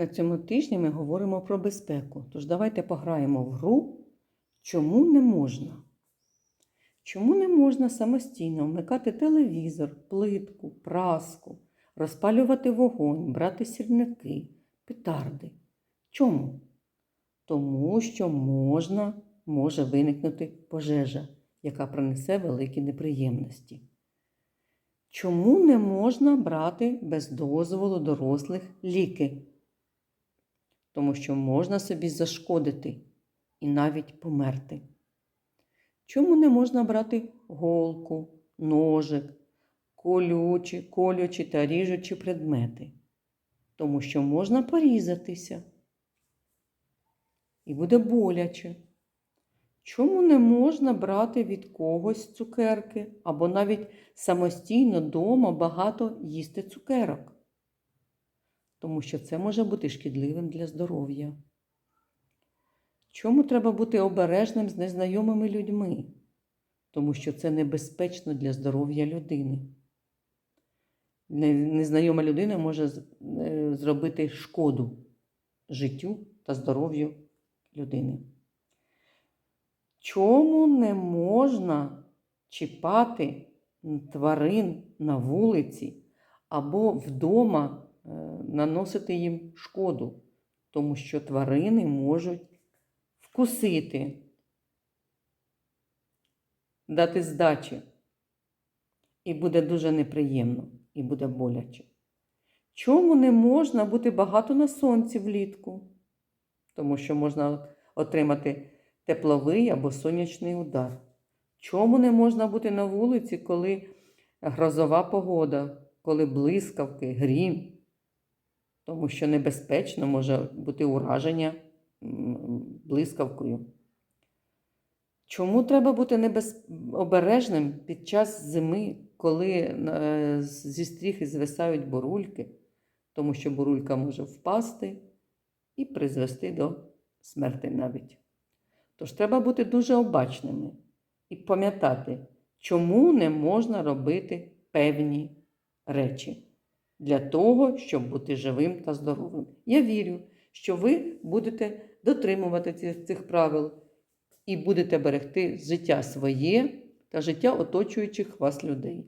На цьому тижні ми говоримо про безпеку. Тож давайте пограємо в гру Чому не можна? Чому не можна самостійно вмикати телевізор, плитку, праску, розпалювати вогонь, брати сірники, петарди? Чому? Тому що можна, може виникнути пожежа, яка принесе великі неприємності. Чому не можна брати без дозволу дорослих ліки? Тому що можна собі зашкодити і навіть померти. Чому не можна брати голку, ножик, колючі, колючі та ріжучі предмети? Тому що можна порізатися і буде боляче. Чому не можна брати від когось цукерки або навіть самостійно дома багато їсти цукерок? Тому що це може бути шкідливим для здоров'я. Чому треба бути обережним з незнайомими людьми? Тому що це небезпечно для здоров'я людини. Незнайома людина може е, зробити шкоду життю та здоров'ю людини. Чому не можна чіпати тварин на вулиці або вдома наносити їм шкоду? Тому що тварини можуть вкусити, дати здачі. І буде дуже неприємно, і буде боляче. Чому не можна бути багато на сонці влітку? Тому що можна отримати тепловий або сонячний удар. Чому не можна бути на вулиці, коли грозова погода, коли блискавки, грім? Тому що небезпечно може бути ураження блискавкою. Чому треба бути небез... обережним під час зими, коли е, зі стріхи звисають бурульки? Тому що бурулька може впасти і призвести до смерти навіть. Тож треба бути дуже обачними і пам'ятати, чому не можна робити певні речі для того, щоб бути живим та здоровим. Я вірю, що ви будете дотримувати цих, цих правил і будете берегти життя своє та життя оточуючих вас людей.